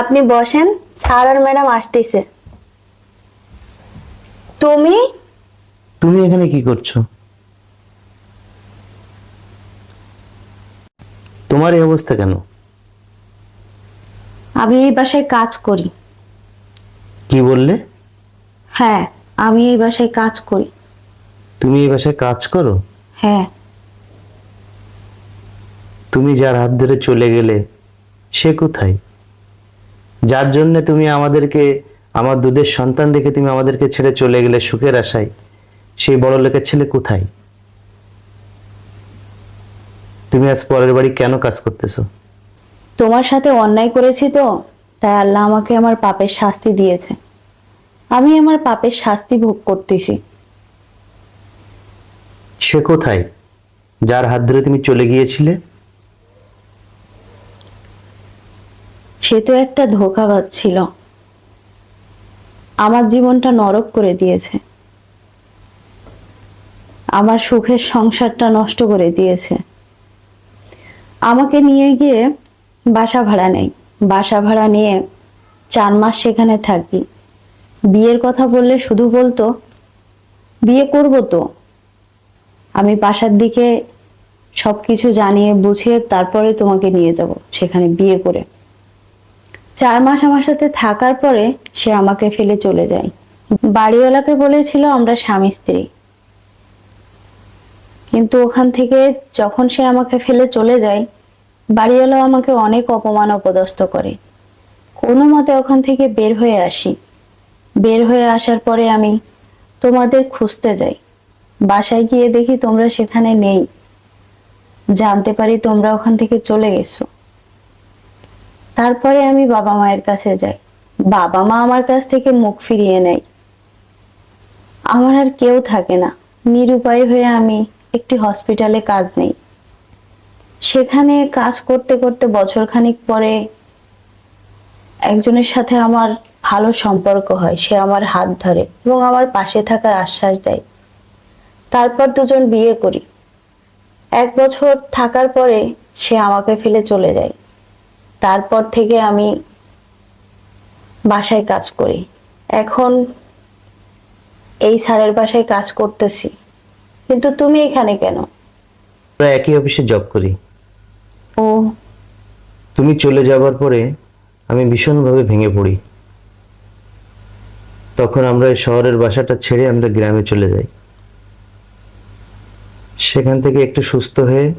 আপনি বসেন স্যার আর ম্যাডাম আসতেছে। তুমি? তুমি এখানে কি করছ? তোমার এই অবস্থা কেন? আমি এই বাসায় কাজ করি। কি বললে? হ্যাঁ আমি এই বাসায় কাজ করি। তুমি এই বাসায় কাজ করো? হ্যাঁ। তুমি যার হাত ধরে চলে গেলে সে কোথায়? যার জন্য তুমি আমাদেরকে আমার দুধের সন্তান রেখে তুমি আমাদেরকে ছেড়ে চলে গেলে সুখের আশায় সেই বড় লোকের ছেলে কোথায়? তুমি আজ পরের বাড়ি কেন কাজ করতেছো? তোমার সাথে অন্যায় করেছি তো তাই আল্লাহ আমাকে আমার পাপের শাস্তি দিয়েছে। আমি আমার পাপের শাস্তি ভোগ করতেছি। সে কোথায়? যার হাত ধরে তুমি চলে গিয়েছিলে? সে তো একটা ধোকাবাজ ছিল। আমার জীবনটা নরক করে দিয়েছে। আমার সুখের সংসারটা নষ্ট করে দিয়েছে। আমাকে নিয়ে গিয়ে বাসা ভাড়া নেই। বাসা ভাড়া নিয়ে চার মাস সেখানে থাকি। বিয়ের কথা বললে শুধু বলতো, বিয়ে করব তো। আমি বাসার দিকে সবকিছু জানিয়ে বুঝিয়ে তারপরে তোমাকে নিয়ে যাব, সেখানে বিয়ে করে। চার মাস আমার সাথে থাকার পরে সে আমাকে ফেলে চলে যায়। বাড়িওয়ালাকে বলেছিল আমরা স্বামী স্ত্রী। কিন্তু ওখান থেকে যখন সে আমাকে ফেলে চলে যায় বাড়িওয়ালা আমাকে অনেক অপমান অপদস্থ করে। কোনো মতে ওখান থেকে বের হয়ে আসি। বের হয়ে আসার পরে আমি তোমাদের খুঁজতে যাই। বাসায় গিয়ে দেখি তোমরা সেখানে নেই। জানতে পারি তোমরা ওখান থেকে চলে গেছো। তারপরে আমি বাবা মায়ের কাছে যাই। বাবা মা আমার কাছ থেকে মুখ ফিরিয়ে নেয়। আমার আর কেউ থাকে না। নিরুপায় হয়ে আমি একটি হসপিটালে কাজ নেই। সেখানে কাজ করতে করতে বছর খানিক পরে একজনের সাথে আমার ভালো সম্পর্ক হয়। সে আমার হাত ধরে এবং আমার পাশে থাকার আশ্বাস দেয়। তারপর দুজন বিয়ে করি। এক বছর থাকার পরে সে আমাকে ফেলে চলে যায়। তারপর থেকে আমি বাসায় কাজ করি। এখন এই স্যারের বাসায় কাজ করতেছি। কিন্তু তুমি এখানে কেন? আমরা একই অফিসে জব করি। ও। তুমি চলে যাবার পরে আমি ভীষণভাবে ভেঙে পড়ি। তখন আমরা এই শহরের বাসাটা ছেড়ে আমরা গ্রামে চলে যাই। সেখান থেকে একটু সুস্থ হয়ে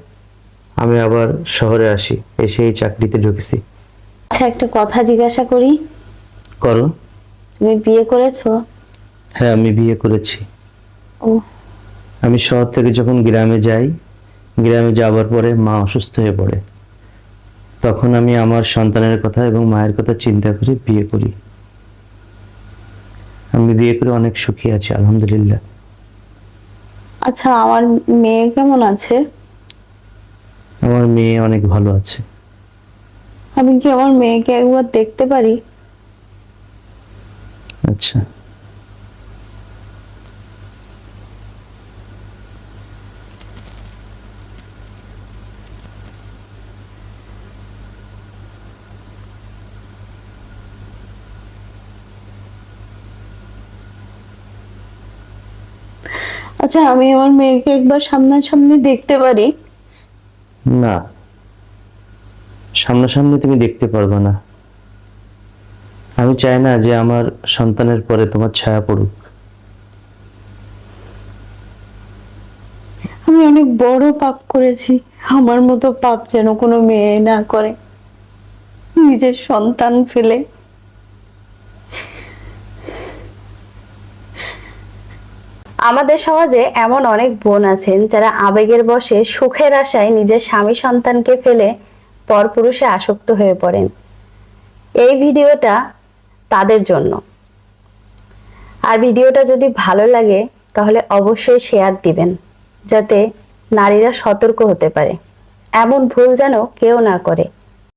আমি আবার শহরে আসি এসে এই চাকরিতে ঢুকেছি। আচ্ছা একটা কথা জিজ্ঞাসা করি। করো। তুমি বিয়ে করেছ? হ্যাঁ আমি বিয়ে করেছি। ও। আমি শহর থেকে যখন গ্রামে যাই গ্রামে যাওয়ার পরে মা অসুস্থ হয়ে পড়ে। তখন আমি আমার সন্তানের কথা এবং মায়ের কথা চিন্তা করে বিয়ে করি। আমি বিয়ে করে অনেক সুখী আছি আলহামদুলিল্লাহ। আচ্ছা আমার মেয়ে কেমন আছে? আমার মেয়ে অনেক ভালো আছে। আমি কি আমার মেয়েকে একবার দেখতে পারি? আচ্ছা। আচ্ছা আমি আমার মেয়েকে একবার সামনাসামনি দেখতে পারি। না। সামনাসামনি তুমি দেখতে পারবে না। আমি চাই না যে আমার সন্তানের পরে তোমার ছায়া পড়ুক। আমি অনেক বড় পাপ করেছি। আমার মতো পাপ যেন কোনো মেয়ে না করে। নিজের সন্তান ফেলে আমাদের সমাজে এমন অনেক বোন আছেন যারা আবেগের বশে সুখের আশায় নিজের স্বামী সন্তানকে ফেলে পরপুরুষে আসক্ত হয়ে পড়েন। এই ভিডিওটা তাদের জন্য। আর ভিডিওটা যদি ভালো লাগে, তাহলে অবশ্যই শেয়ার দিবেন, যাতে নারীরা সতর্ক হতে পারে। এমন ভুল যেন কেউ না করে।